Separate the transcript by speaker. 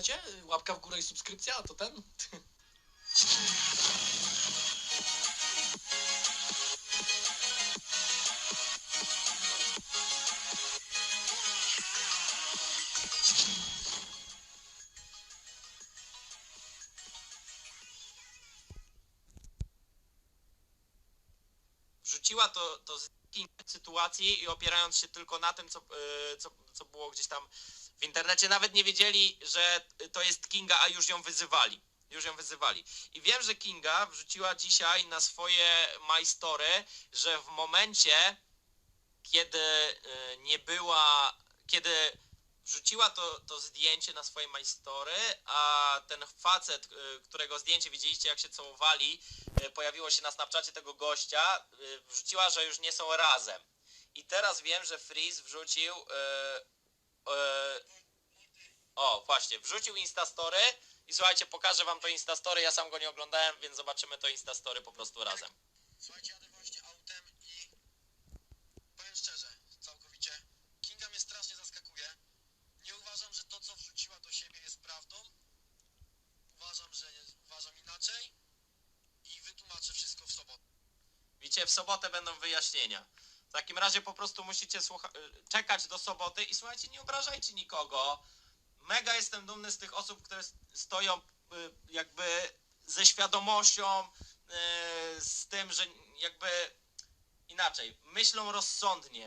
Speaker 1: internecie? Łapka w górę i subskrypcja, to ten?
Speaker 2: wrzuciła to, to z sytuacji i opierając się tylko na tym, co, y, co, co było gdzieś tam w internecie, nawet nie wiedzieli, że to jest Kinga, a już ją wyzywali. Już ją wyzywali. I wiem, że Kinga wrzuciła dzisiaj na swoje My Story, że w momencie, kiedy y, nie była, kiedy wrzuciła to, to zdjęcie na swoje My Story, a ten facet, y, którego zdjęcie widzieliście, jak się całowali, y, pojawiło się na Snapchacie tego gościa, wrzuciła, że już nie są razem. I teraz wiem, że Freeze wrzucił. Y, o, właśnie, wrzucił Instastory. I słuchajcie, pokażę wam to Instastory. Ja sam go nie oglądałem, więc zobaczymy to Instastory po prostu razem.
Speaker 3: Słuchajcie, jadę właśnie autem i powiem szczerze, całkowicie, Kinga mnie strasznie zaskakuje. Nie uważam, że to, co wrzuciła do siebie jest prawdą. Uważam, że uważam inaczej i wytłumaczę wszystko w sobotę.
Speaker 2: Widzicie, w sobotę będą wyjaśnienia. W takim razie po prostu musicie słucha- czekać do soboty i słuchajcie, nie obrażajcie nikogo. Mega jestem dumny z tych osób, które stoją y, jakby ze świadomością, y, z tym, że jakby inaczej, myślą rozsądnie.